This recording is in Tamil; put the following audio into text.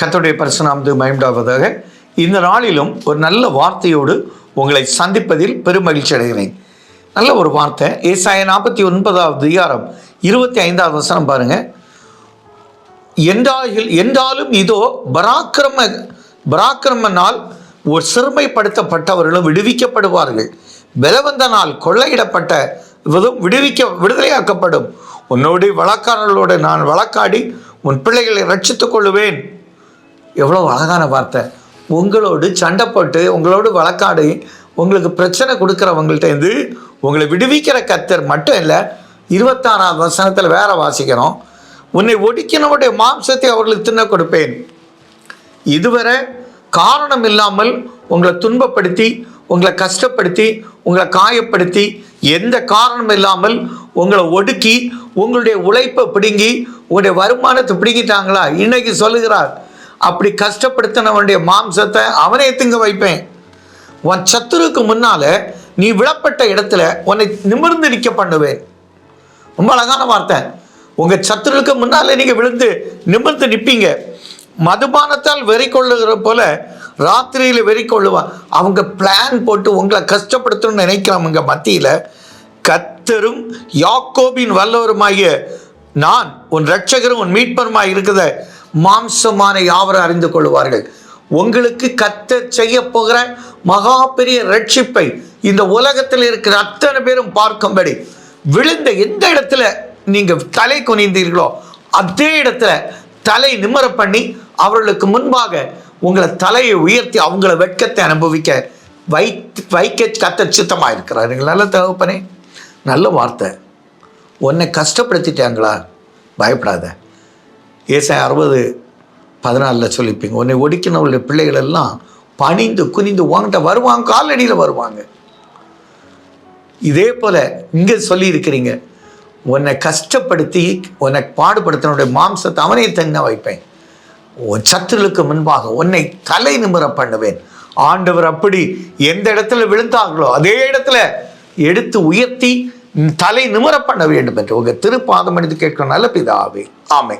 கத்தோடைய பரிசுநாமது மயம்டாவதாக இந்த நாளிலும் ஒரு நல்ல வார்த்தையோடு உங்களை சந்திப்பதில் பெருமகிழ்ச்சி அடைகிறேன். நல்ல ஒரு வார்த்தை. ஏசாய நாற்பத்தி ஒன்பதாவது அதிகாரம் இருபத்தி ஐந்தாவது வசனம் பாருங்க. என்றாயில் என்றாலும் இதோ பராக்கிரம பராக்கிரமனால் ஒரு சிறுமைப்படுத்தப்பட்டவர்களும் விடுவிக்கப்படுவார்கள். பலவந்தனால் கொள்ளையிடப்பட்ட விடுவிக்க விடுதலையாக்கப்படும். உன்னோடு வழக்காரர்களோடு நான் வழக்காடி உன் பிள்ளைகளை ரட்சித்துக் கொள்ளுவேன். எவ்வளோ அழகான வார்த்தை. உங்களோடு சண்டை போட்டு உங்களோடு வழக்காடி உங்களுக்கு பிரச்சனை கொடுக்குறவங்கள்ட்ட இருந்து உங்களை விடுவிக்கிற கத்தர் மட்டும் இல்லை இருபத்தாறாவது வசனத்தில் வேற வாசிக்கிறோம். உன்னை ஒடுக்கினவுடைய மாம்சத்தை அவர்களுக்கு தின்ன கொடுப்பேன். இதுவரை காரணம் இல்லாமல் உங்களை துன்பப்படுத்தி உங்களை கஷ்டப்படுத்தி உங்களை காயப்படுத்தி எந்த காரணம் இல்லாமல் உங்களை ஒடுக்கி உங்களுடைய உழைப்பை பிடுங்கி உங்களுடைய வருமானத்தை பிடுங்கிட்டாங்களா? இன்னைக்கு சொல்லுகிறார். அப்படி கஷ்டப்படுத்தினவனுடைய மாம்சத்தை அவனே திங்க வைப்பேன். உன் சத்துருக்கு முன்னால நீ விழப்பட்ட இடத்துல உன்னை நிமிர்ந்து நிற்க பண்ணுவேன். ரொம்ப அழகான வார்த்தை. உங்க சத்துருக்கு முன்னால நீங்க விழுந்து நிமிர்ந்து நிற்பீங்க மதுபானத்தால் வெறி கொள்ளுகிற போல ராத்திரியில் வெறி கொள்ளுவான் அவங்க பிளான் போட்டு உங்களை கஷ்டப்படுத்தணும்னு நினைக்கிறவங்க மத்தியில். கத்தரும் யாக்கோபின் வல்லவருமாகிய நான் உன் ரட்சகரும் உன் மீட்பருமாய் இருக்கிற மாம்சமான யாவரும் அறிந்து கொள்வார்கள். உங்களுக்கு கத்த செய்ய போகிற மகா பெரிய ரட்சிப்பை இந்த உலகத்தில் இருக்கிற அத்தனை பேரும் பார்க்கும்படி விழுந்த எந்த இடத்துல நீங்க தலை குனிந்தீர்களோ அதே இடத்துல தலை நிம்மர பண்ணி அவர்களுக்கு முன்பாக உங்களை தலையை உயர்த்தி அவங்கள வெட்கத்தை அனுபவிக்க வைத்து வைக்க கத்த சித்தமாக இருக்கிறார்கள் நல்ல தகப்பனே நல்ல வார்த்தை. உன்னை கஷ்டப்படுத்திட்டாங்களா? பயப்படாத. ஏசாய் அறுபது பதினாலில் சொல்லிப்பீங்க. உன்னை ஒடுக்கினவளுடைய பிள்ளைகள் எல்லாம் பணிந்து குனிந்து உங்கள்கிட்ட வருவாங்க காலடியில் வருவாங்க. இதே போல் இங்கே சொல்லியிருக்கிறீங்க. உன்னை கஷ்டப்படுத்தி உன்னை பாடுபடுத்தினுடைய மாம்சத்தை அவனே தங்க வைப்பேன். உன் முன்பாக உன்னை தலை நிமிர பண்ணுவேன். ஆண்டவர் அப்படி எந்த இடத்துல விழுந்தாங்களோ அதே இடத்துல எடுத்து உயர்த்தி தலை நிமிர பண்ண வேண்டும் என்று. உங்கள் திருப்பாதம் எடுத்து கேட்கணும் நல்ல பிதாவே. ஆமை